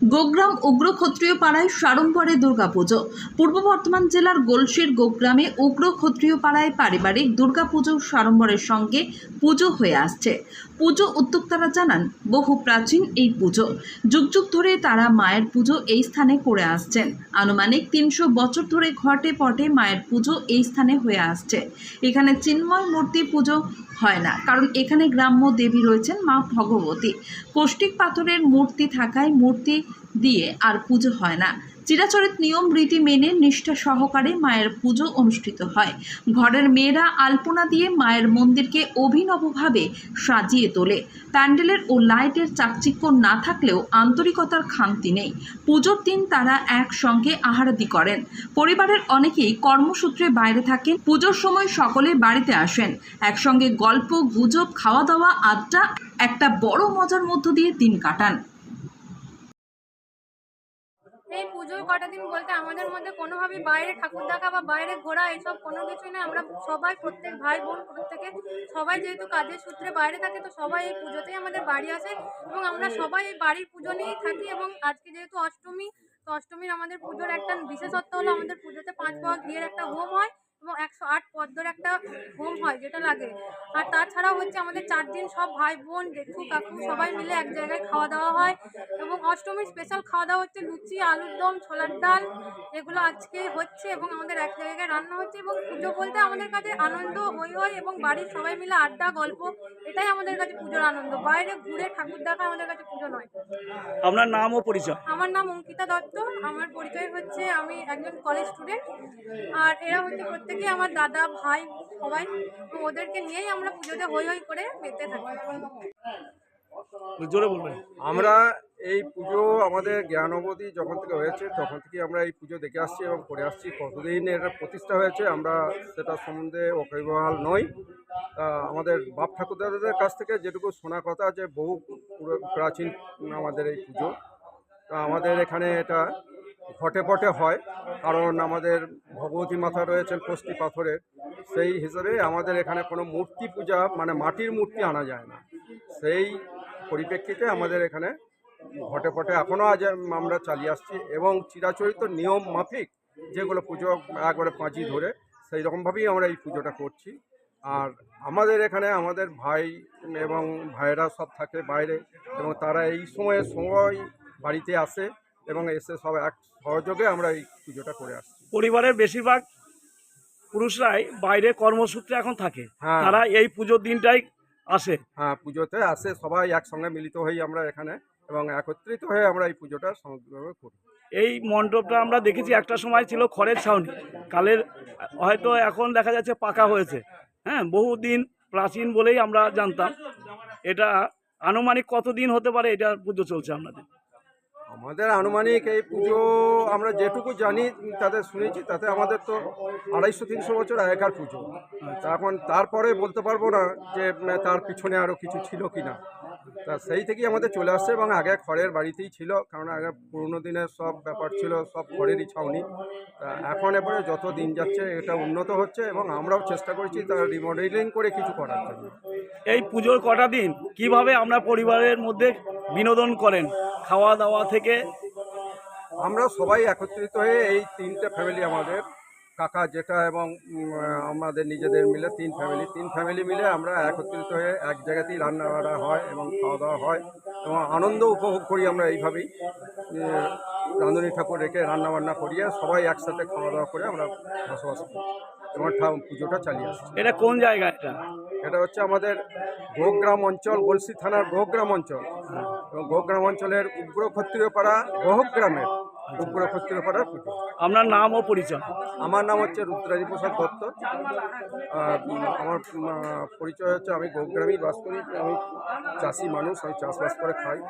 গোগ্রাম উগ্র ক্ষত্রিয় পাড়ায় সাড়ম্বরে দুর্গাপুজো। পূর্ব বর্ধমান জেলার গোলসির গোগ্রামে উগ্র ক্ষত্রিয় পাড়ায় পারিবারিক দুর্গাপুজো সাড়ম্বরের সঙ্গে পুজো হয়ে আসছে। পুজো উদ্যোক্তারা জানান, বহু প্রাচীন এই পুজো। যুগ যুগ ধরে তারা মায়ের পুজো এই স্থানে করে আসছেন। আনুমানিক তিনশো বছর ধরে ঘটে পটে মায়ের পুজো এই স্থানে হয়ে আসছে। এখানে চিন্ময় মূর্তি পুজো হয় না, কারণ এখানে গ্রাম্য দেবী রয়েছেন মা ভগবতী। কষ্টিক পাথরের মূর্তি থাকায় মূর্তি দিয়ে আর পুজো হয় না। চিরাচরিত নিয়ম, রীতি মেনে নিষ্ঠা সহকারে মায়ের পুজো অনুষ্ঠিত হয়। ঘরের মেয়েরা আলপনা দিয়ে মায়ের মন্দিরকে অভিনবভাবে সাজিয়ে তোলে। প্যান্ডেলের ও লাইটের চাকচিক্য না থাকলেও আন্তরিকতার খামতি নেই। পুজোর দিন তারা একসঙ্গে আহারাদি করেন। পরিবারের অনেকেই কর্মসূত্রে বাইরে থাকেন। পুজোর সময় সকলে বাড়িতে আসেন। একসঙ্গে গল্প, গুজব খাওয়া দাওয়া আড্ডা, একটা বড় মজার মধ্য দিয়ে দিন কাটান। এই পুজোর কটা দিন বলতে আমাদের মধ্যে কোনোভাবে বাইরে ঠাকুর দেখা বা বাইরে ঘোরা এসব কোনো কিছুই না আমরা সবাই প্রত্যেক ভাই বোন প্রত্যেকে সবাই যেহেতু কাজের সূত্রে বাইরে থাকে, তো সবাই এই পুজোতেই আমাদের বাড়ি আসে এবং আমরা সবাই এই বাড়ির পুজো নিয়েই থাকি এবং আজকে যেহেতু অষ্টমী, তো অষ্টমীর আমাদের পুজোর একটা বিশেষত্ব হলো আমাদের পুজোতে পাঁচ পাওয়া ঘিয়ের একটা হোম হয়। এবং একশো আট পদ্মর একটা হোম হয় যেটা লাগে। আর তাছাড়াও হচ্ছে আমাদের চার দিন সব ভাই বোন জেঠু কাকু সবাই মিলে এক জায়গায় খাওয়া দাওয়া হয় এবং অষ্টমীর স্পেশাল খাওয়া দাওয়া হচ্ছে লুচি আলুর দম ছোলার ডাল এগুলো আজকে হচ্ছে এবং আমাদের এক জায়গায় রান্না হচ্ছে এবং পুজো বলতে আমাদের কাছে আনন্দ হই হয় এবং বাড়ির সবাই মিলে আড্ডা গল্প এটাই আমাদের কাছে পুজোর আনন্দ। বাইরে ঘুরে ঠাকুর দেখা আমাদের কাছে পুজো নয়। আপনার নাম ও পরিচয়? আমার নাম অঙ্কিতা দত্ত। আমার পরিচয় হচ্ছে আমি একজন কলেজ স্টুডেন্ট আর এরা হচ্ছে প্রত্যেকেই আমার দাদা ভাই সবাই তো ওদেরকে নিয়েই আমরা পুজোতে হই হই করে মেতে থাকি। জোরে বলবেন। আমরা এই পুজো আমাদের জ্ঞান অবধি যখন থেকে হয়েছে তখন থেকে আমরা এই পুজো দেখে আসছি এবং করে আসছি। কতদিন এটা প্রতিষ্ঠা হয়েছে আমরা সেটা সম্বন্ধে ওকাইবহাল নই। তা আমাদের বাপ ঠাকুরদাদের কাছ থেকে যেটুকু শোনা কথা যে বহু পুরো প্রাচীন আমাদের এই পুজো। তা আমাদের এখানে এটা ঘটে পটে হয়, কারণ আমাদের ভগবতী মাথা রয়েছেন কষ্টি পাথরের। সেই হিসাবে আমাদের এখানে কোনো মূর্তি পূজা মানে মাটির মূর্তি আনা যায় না। সেই পরিপ্রেক্ষিতে আমাদের এখানে ঘটে পটে এখনও আজ আমরা চালিয়ে আসছি এবং চিরাচরিত নিয়ম মাফিক যেগুলো পুজো একবারে পাঁচি ধরে, সেই রকমভাবেই আমরা এই পুজোটা করছি। আর আমাদের এখানে আমাদের ভাই এবং ভাইয়েরা সব থাকে বাইরে এবং তারা এই সময়ে সময় বাড়িতে আসে। এবং এসে সব এক সহযোগে আমরা এই পুজোটা করে আসছি। পরিবারের বেশিরভাগ পুরুষরাই বাইরে কর্মসূত্রে এখন থাকে। হ্যাঁ। তারা এই পুজোর দিনটাই আসে। হ্যাঁ পুজোতে আসে। সবাই একসঙ্গে মিলিত হই আমরা এখানে এবং একত্রিত হয়ে আমরা এই পুজোটা সমগ্রভাবে করি। এই মণ্ডপটা আমরা দেখেছি একটা সময় ছিল খড়ের ছাউনি। কালের হয়তো এখন দেখা যাচ্ছে পাকা হয়েছে। হ্যাঁ বহুদিন প্রাচীন বলেই আমরা জানতাম। এটা আনুমানিক কতদিন হতে পারে এটা পুজো চলছে আপনাদের আমাদের আনুমানিক এই পুজো আমরা যেটুকু জানি তাদের শুনেছি, তাতে আমাদের তো আড়াইশো, তিনশো বছর আগেকার পুজো। এখন তারপরে বলতে পারব না যে তার পিছনে আরও কিছু ছিল কি না তা সেই থেকেই আমাদের চলে আসছে এবং আগে খড়ের বাড়িতেই ছিল, কারণ আগে পুরোনো দিনের সব ব্যাপার ছিল, সব খড়েরই ছাউনি। তা এখন এবারে যত দিন যাচ্ছে, এটা উন্নত হচ্ছে এবং আমরাও চেষ্টা করছি তার রিমডেলিং করে কিছু করার জন্য। এই পুজোর কটা দিন? কীভাবে আমরা পরিবারের মধ্যে বিনোদন করেন। খাওয়া দাওয়া থেকে আমরা সবাই একত্রিত হয়ে এই তিনটে ফ্যামিলি আমাদের। কাকা জেঠা এবং আমাদের নিজেদের মিলে তিন ফ্যামিলি তিন ফ্যামিলি মিলে আমরা একত্রিত হয়ে এক জায়গাতেই রান্না বান্না হয় এবং খাওয়া দাওয়া হয় এবং আনন্দ উপভোগ করি আমরা এইভাবেই। রাঁধুনি ঠাকুর রেখে রান্না বান্না করিয়ে সবাই একসাথে খাওয়া দাওয়া করে আমরা বসবাস করি। এবং ঠা- পুজোটা চালিয়ে আসছি। এটা কোন জায়গা এটা? এটা হচ্ছে আমাদের গোগ্রাম অঞ্চল গলসি থানার গোগ্রাম অঞ্চল। এবং গোগ্রাম অঞ্চলের উগ্র ক্ষত্রিয় পাড়া গোহগ্রামের উগ্র ক্ষত্রিয় পাড়ার পুজো। আপনার নাম ও পরিচয়? আমার নাম হচ্ছে রুদ্রাজি প্রসাদ দত্ত। আমার পরিচয় হচ্ছে আমি গোগ্রামেই বাস করি। আমি চাষি মানুষ আমি চাষবাস করে খাই।